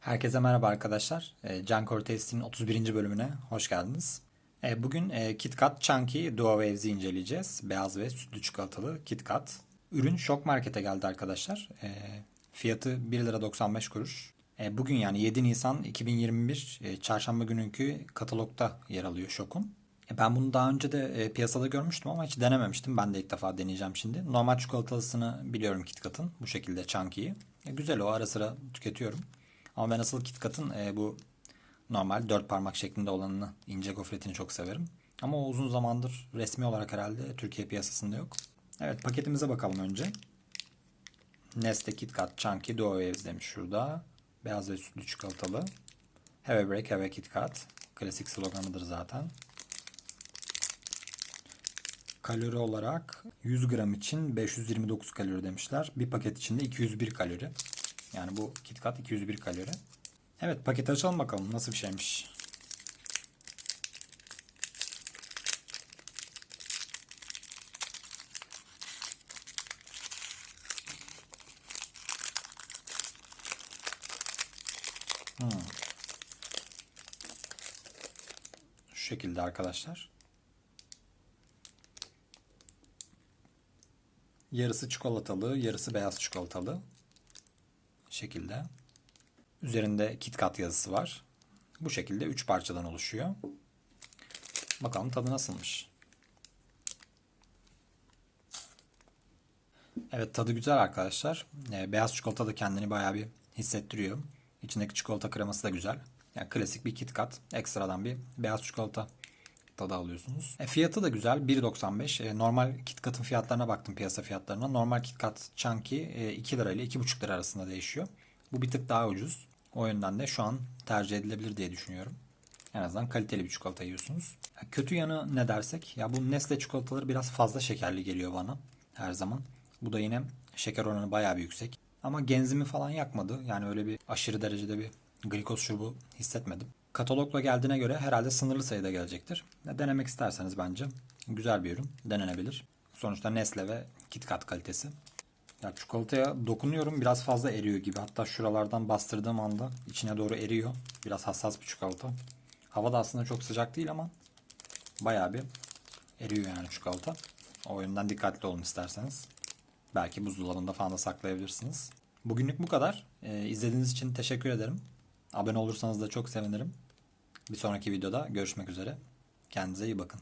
Herkese merhaba arkadaşlar. E, Can Cortez'in 31. bölümüne hoş geldiniz. E, Bugün e, KitKat Chunky Duo Waves'i inceleyeceğiz. Beyaz ve sütlü çikolatalı KitKat. Ürün Şok Market'e geldi arkadaşlar. E, Fiyatı 1 lira 95 kuruş. Bugün yani 7 Nisan 2021 e, çarşamba gününkü katalogda yer alıyor Şok'un. E, Ben bunu daha önce de piyasada görmüştüm ama hiç denememiştim. Ben de ilk defa deneyeceğim şimdi. Normal çikolatalısını biliyorum KitKat'ın. Bu şekilde Chunky'yi. Güzel o ara sıra tüketiyorum. Ama ben asıl KitKat'ın e, bu normal dört parmak şeklinde olanını, ince gofretini çok severim. Ama o uzun zamandır resmi olarak herhalde Türkiye piyasasında yok. Evet paketimize bakalım önce. Nestle KitKat Chunky Duo Waves demiş şurada. Beyaz ve sütlü çikolatalı. Have a break, have a KitKat. Klasik sloganıdır zaten. Kalori olarak 100 gram için 529 kalori demişler. Bir paket içinde 201 kalori. Yani bu KitKat 201 kalori. Evet paketi açalım bakalım nasıl bir şeymiş. Hmm. Şu şekilde arkadaşlar. Yarısı çikolatalı, yarısı beyaz çikolatalı şekilde. Üzerinde KitKat yazısı var. Bu şekilde 3 parçadan oluşuyor. Bakalım tadı nasılmış. Evet tadı güzel arkadaşlar. Ee, beyaz çikolata da kendini bayağı bir hissettiriyor. İçindeki çikolata kreması da güzel. Yani klasik bir KitKat. Ekstradan bir beyaz çikolata tadı alıyorsunuz. E, fiyatı da güzel. 1.95. E, normal KitKat'ın fiyatlarına baktım piyasa fiyatlarına. Normal KitKat Chunky e, 2 lira ile 2.5 lira arasında değişiyor. Bu bir tık daha ucuz. O yönden de şu an tercih edilebilir diye düşünüyorum. En azından kaliteli bir çikolata yiyorsunuz. Kötü yanı ne dersek? Ya bu Nestle çikolataları biraz fazla şekerli geliyor bana her zaman. Bu da yine şeker oranı bayağı bir yüksek. Ama genzimi falan yakmadı. Yani öyle bir aşırı derecede bir glikoz şurubu hissetmedim. Katalogla geldiğine göre herhalde sınırlı sayıda gelecektir. Denemek isterseniz bence güzel bir ürün. Denenebilir. Sonuçta Nestle ve KitKat kalitesi. Ya çikolataya dokunuyorum biraz fazla eriyor gibi. Hatta şuralardan bastırdığım anda içine doğru eriyor. Biraz hassas bir çikolata. Hava da aslında çok sıcak değil ama bayağı bir eriyor yani çikolata. O yönden dikkatli olun isterseniz. Belki buzdolabında falan da saklayabilirsiniz. Bugünlük bu kadar. Ee, izlediğiniz için teşekkür ederim. Abone olursanız da çok sevinirim. Bir sonraki videoda görüşmek üzere. Kendinize iyi bakın.